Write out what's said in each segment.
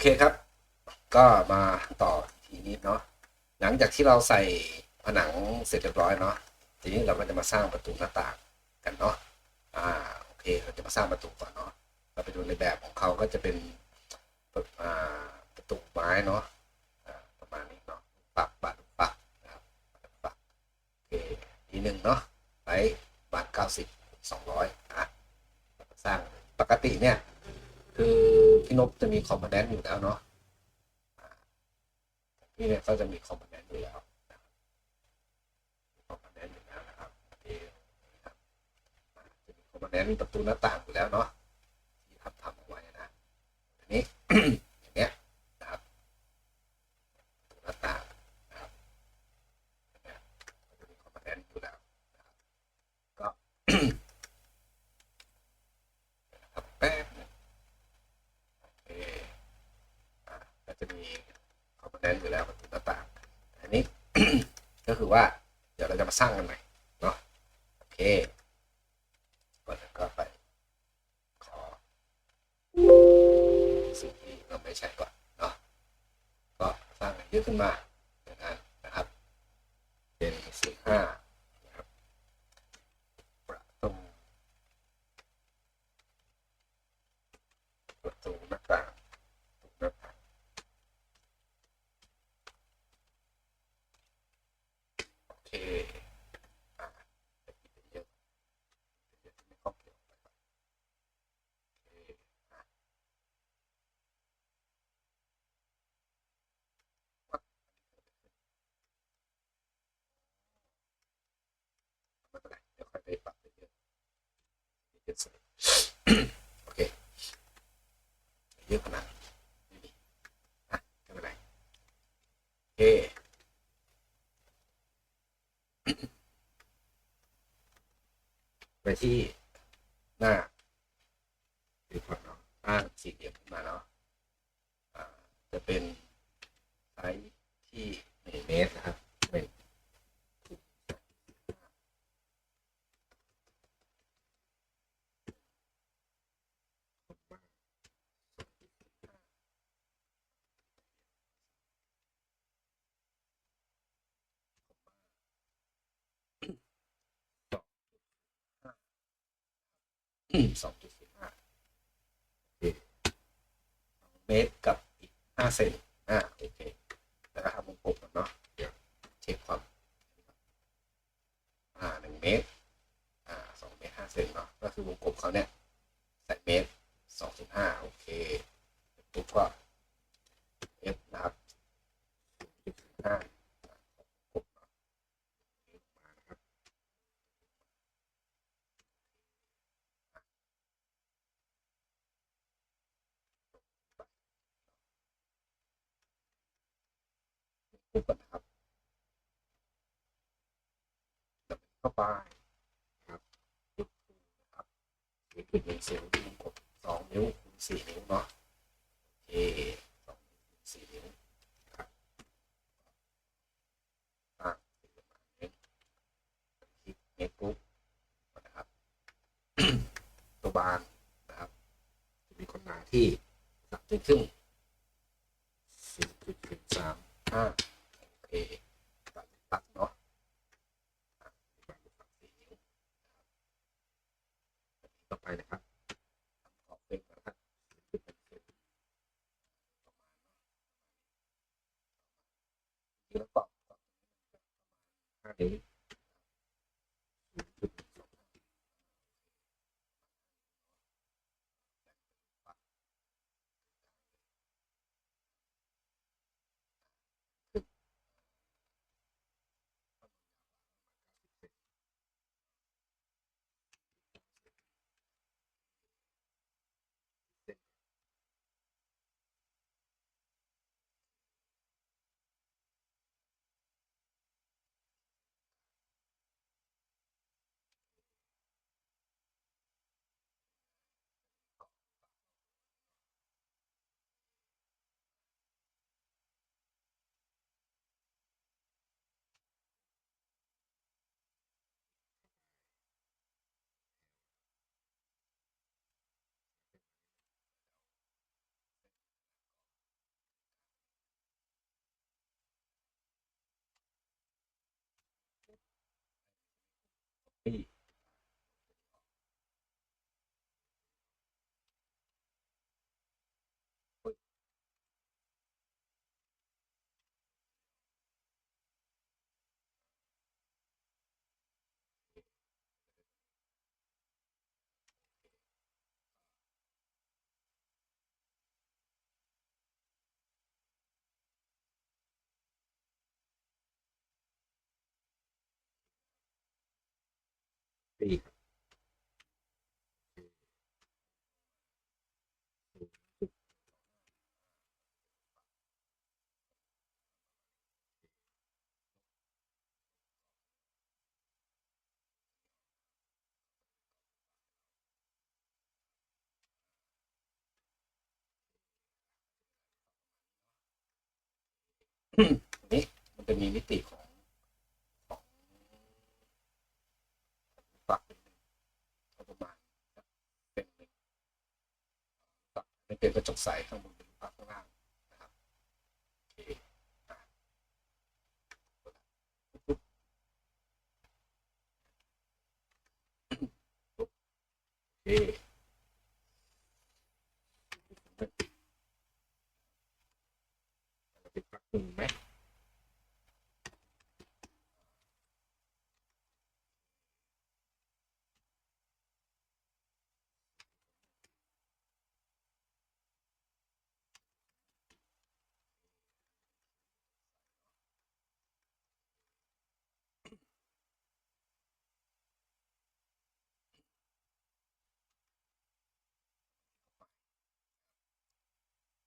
เคครับ ก็มาต่อทีนี้เนาะหลังจากที่เราใส่ผนังเสร็จเรียบร้อยเนาะทีนี้เราก็จะมาสร้างประตูหน้าต่างกันเนาะอ่าโอเคเราจะมาสร้างประตูก่อนเนาะเราไปดูในแบบของเขาก็จะเป็นอ่าประตูไม้เนาะประมาณนี้เนาะปักบาทปักนะครับปักโอเคทีหนึ่งเนาะไปบาทเก้าสิบสองร้อยอะสร้างปกติเนี่ยคือ พี่นบจะมีคอมโพเนนต์อยู่แล้วเนาะพี่เนี่ยก็จะมีคอมโพเนนต์อยู่แล้วครับคอมโพเนนต์อยู่แล้วนะครับเขาจะมีคอมโพเนนต์ประตูหน้าต่างอยู่แล้วเนาะที่ทำทำเอาไว้นะอันนี้ อย่างเงี้ยนะครับประตูหน้าต่างนะครับอย่างเงี้ยก็จะมีคอมโพเนนต์อยู่แล้วนะครับก็ นะครับแป๊บนึง โอเคอ่าก็จะมี แนนต์อยู่แล้วประตูหน้าต่าง อันนี้ก็คือว่าเดี๋ยวเราจะมาสร้างกันใหม่เนาะโอเคก่อนอื่นก็ไปขอสิ่งที่เราไม่ใช้ก่อนเนาะก็สร้างเยอะขึ้นมาอย่างนั้นนะครับ เป็นสี่ห้านะครับประตูประตูหน้าต่างประตูหน้าต่างโอเคอะเดี๋ยวปิดเยอะเดี๋ยวไม่ครอบเกี่ยวไปก่อนโอเคอะไม่เป็นไรเดี๋ยวค่อยไปปรับเยอะๆเยอะสุด โอเค เยอะขนาดไม่มีอะไม่เป็นไรโอเคไปที่หน้าดูก่อนเนาะหน้าสี่เหลี่ยมขึ้นมาเนาะอ่าจะเป็นไซส์ที่หนึ่งเมตรนะครับหนึ่ง สองจุดสี่ห้าเมตรกับอีกห้าเซนอ่าโอเคแล้วก็ทำวงกลมกันเนาะเดี๋ยวเช็คความอ่าหนึ่งเมตรอ่าสองเมตรห้าเซนเนาะก็คือวงกลมเขาเนี่ยใส่เมตรสองจุดห้าโอเคปุ๊บก็เอฟนะครับจุดห้ากลมเนาะมานะครับปุ๊บก่อนนะครับ แล้าไปครับจุดนะครับนี่คือเป็นเซลล์ที่กลมสองนิ้วคูณสี่นิ้วเนาะโอเคสองนิ้วคูณสี่นิ้วครับอะประมาณนี้คลิกเมตรปุ๊บนะครับ ตัวบานนะครับ จะมีคนหนาที่สามจุดครึ่งสี่จุดหนึ่งสามห้าโอเคตัดตัดเนาะอะตัดตัดสี่นิ้วนะครับต่อไปนะครับทำขอบเป็นนะครับจุดเป็นเซนประมาณเนาะที่เราตอกตอกห้านิ้วจุดหนึ่งสองห้า โนี่ นี่ครับนี่มันจะมีมิติของฝักเป็นหนึ่งก็ประมาณเป็นหนึ่งฝักไม่ เป็นกระจกใสข้างบนเป็นฝักข้างล่างนะครับโอเคอะปุ๊บปุ๊บโอเคเป็นฝักหนึ่งไหม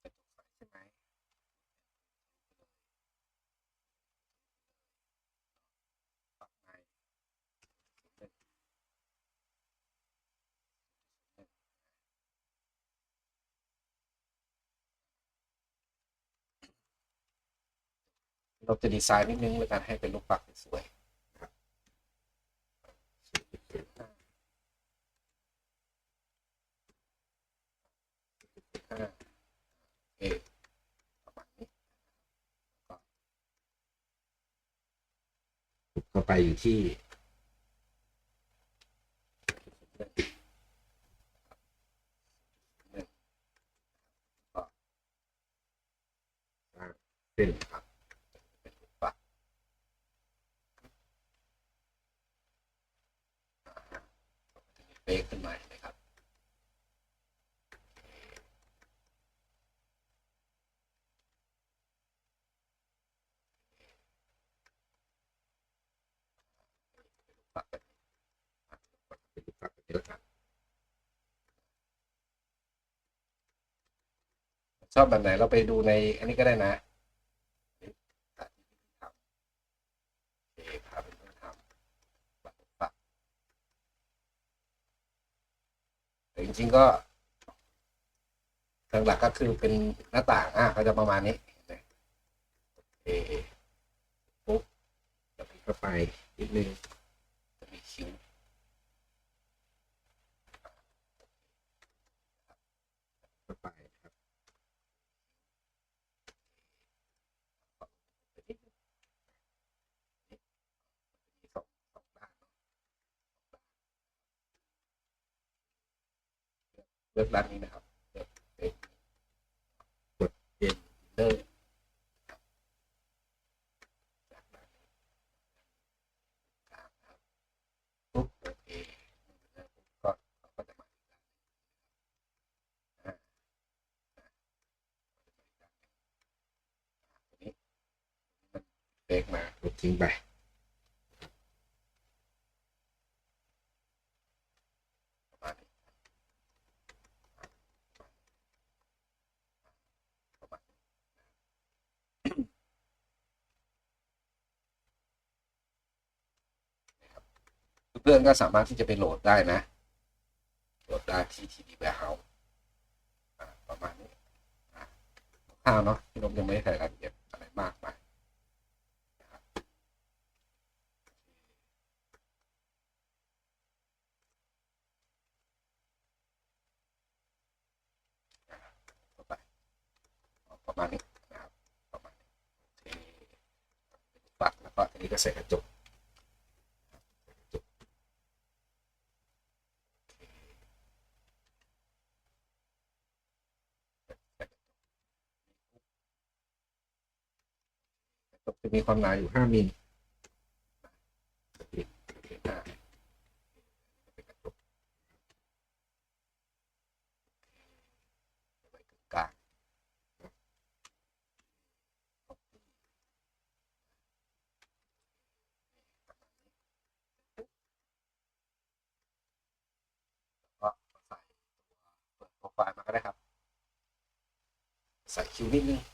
กระจกใสใช่ไหมปักใน เราจะดีไซน์นิดนึงในการให้เป็นรูปปักสวยครับห้าเอประมาณนี้ก็เข้าไปอยู่ที่เส้นครับเป็นรูปปักจะมีเป๊กขึ้นมาเห็นไหมครับ ปักแบบนี้อะปักเป็นรูปปักแบบนี้แล้วกัน ชอบแบบไหนเราไปดูในอันนี้ก็ได้นะนี่ตัดที่พี่ทำโอเปเพื่อนทำปักปักแต่จริงๆก็หลักๆก็คือเป็นหน้าต่างอะก็จะประมาณนี้เห็นไหมโอเคปุ๊บแล้วก็ไปนิดนึง จะมีคิ้วเข้าไปครับมีสองสองด้านเนาะ เลือกด้านนี้นะครับเลือกเป็นกดเย็นเลอร์จากด้นกลางครับปุ๊บโอเคแล้วปุ๊บก็เขาก็จะมาอีกด้านหนึ่งอ่าอ่าตัวนี้มันเบรกมาทิ้งไปประมาณนี้ประมาณนี้ เพื่อนก็สามารถที่จะไปโหลดได้นะ โหลดได้ที่ TD Warehouse อ่าประมาณนี้ข้าวเนาะพี่นมยังไม่ได้ใส่รายละเอียดอะไรมากมายนะครับอ่าเข้าไปประมาณนี้นะครับประมาณนี้โอเคปักแล้วก็ทีนี้ก็ใส่กระจก มีความหนาอยู่ห้ามิลอ่าเป็นกระจกไว้ตรงกลางก็ใส่ตัวเปิดโปรไฟล์มาก็ได้ครับ ใส่คิวนิดนึง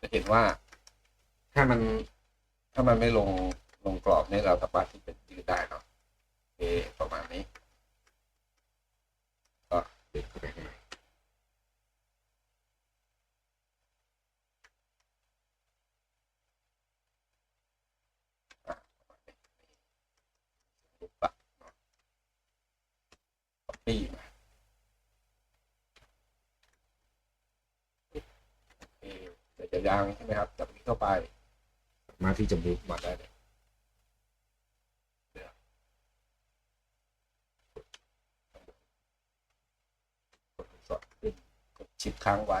จะเห็นว่าถ้ามันถ้ามันไม่ลงลงกรอบเนี่ยเราสามารถที่จะยืดได้เนาะโอประมาณนี้ ก็ดึงเข้าไปข้างในอะประมาณนี้รูปปักเนาะ copy มาโอเคเดี๋ยว จะยางใช่ไหมครับจับนี้เข้าไป มาที่จะมูกมาได้เลยเดี๋ยวกดสอดขึ้นกดชิปค้างไว้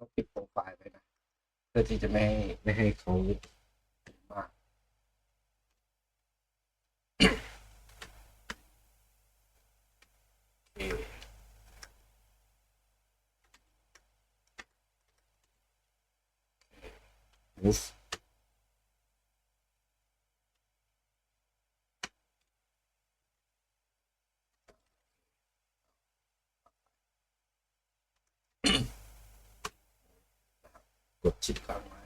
ต้องปิดโปรไฟล์ไว้นะ เพื่อที่จะไม่ให้ไม่ให้เขามากเค move โชิดค้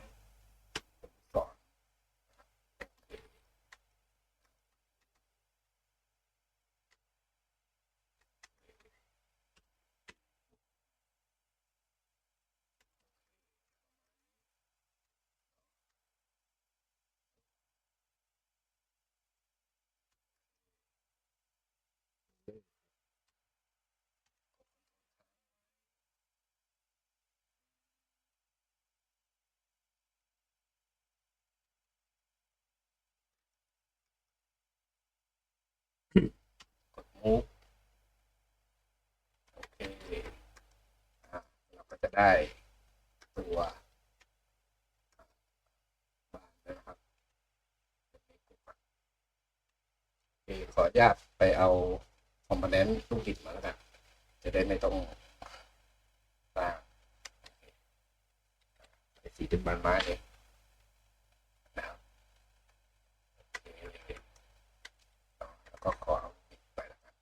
มูฟโอเคเราก็จะได้ตัวบานนะครับโอเคขออนุญาตไปเอาคอมโพเนนต์ลูกบิดมาแล้วกันจะได้ไม่ต้องสร้างไอ้สีเป็นบานไม้เองนะครับโอเคแล้วก็ขอเอาบิดไปแล้วกัน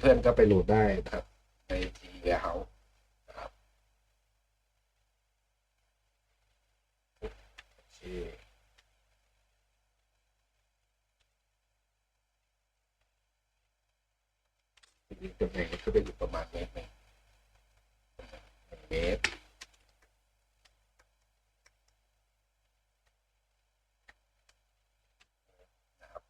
เพื่อนๆก็ไปโหลดได้นะครับ ในทีเวเฮานะครับโอเคจริงๆตำแหน่งก็จะอยู่ประมาณนี้งหนึ่งเมตรนะครับ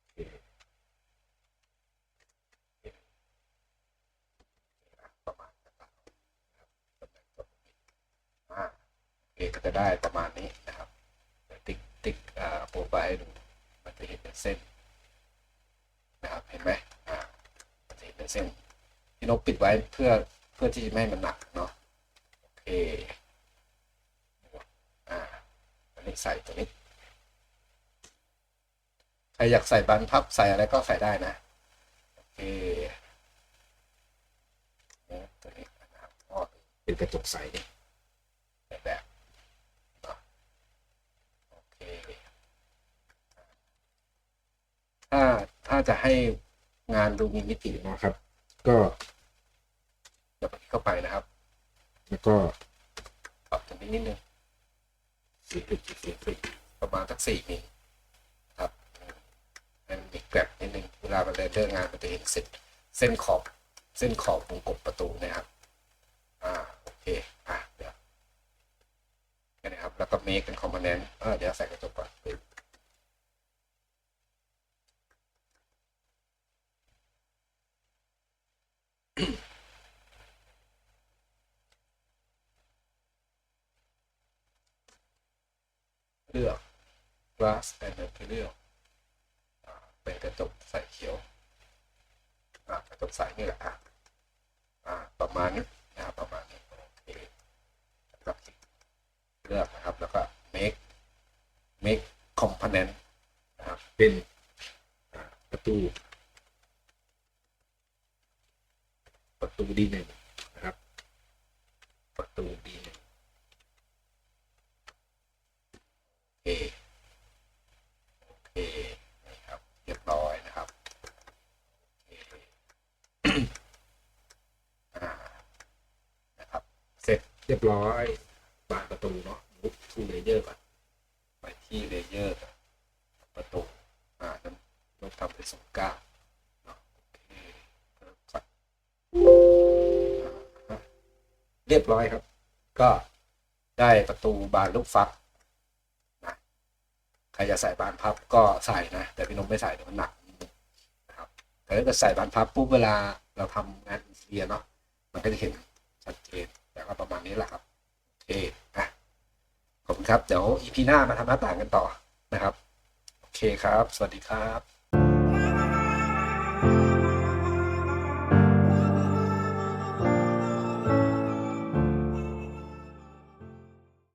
โอเค ประมาณนะครับตำแหน่งตรงนี้อ่าโอเคก็จะ ได้ประมาณนี้นะครับ ติ๊กติ๊กอ่าโปรไฟล์ให้ดู มันจะเห็นเป็นเส้นนะครับ เห็นไหมอ่ามันจะเห็นเป็นเส้นพี่นกปิดไว้เพื่อเพื่อที่จะไม่ให้มันหนักเนาะ โอเค อ่า อันนี้ใส่ตัวนี้ ใครอยากใส่บานพับใส่อะไรก็ใส่ได้นะ โอเคตัวนี้นะครับก็เป็นกระจกใสแบบแบบเนาะโอเคถ้าถ้า จะให้งานดูมีมิตินะครับ ก็จะไปเข้าไปนะครับ แล้วก็ปรับตรงนี้นิดนึงสี่จุดสี่สิบประมาณสักสี่มิลครับมันมีแกลบนิดนึงเวลามันเดินเรื่องานมันจะเห็นเส้นเส้นขอบเส้นขอบวงกบประตูนะครับ อ่าโอเคอะเดี๋ยวนี้ครับ แล้วก็ make เป็น component เออเดี๋ยวใส่กระจกก่อนปึ๊บเลือก glass and material เป็นกระจกใสเขียวกระจกใสนี่แหละประมาณนี้นะครับประมาณนี้โอเคแล้วก็เลือกนะครับแล้วก็ make make component นะครับเป็นอ่าประตู ประตูดีหนึ่งนะครับ ประตูดีหนึ่งโอเค โอเคนะครับ เรียบร้อยนะครับ อ่านะครับ เสร็จเรียบร้อยบานประตูเนาะมุกทูเลเยอร์ก่อนไปที่เลเยอร์ประตู อ่านั้นลบทำเป็นสองเก้าเนาะโอเคเพิ่มก่อนอ่า เรียบร้อยครับ ก็ได้ประตูบานลูกฟักนะใครจะใส่บานพับก็ใส่นะ แต่พี่นมไม่ใส่เดี๋ยวมันหนักนะครับแต่ถ้าเกิดใส่บานพับปุ๊บเวลาเราทำงานเทียเนาะมันก็จะเห็นชัดเจนแต่ก็ประมาณนี้แหละครับโอเคอะขอบคุณครับ เดี๋ยวอีพีหน้ามาทำหน้าต่างกันต่อนะครับ โอเคครับ สวัสดีครับ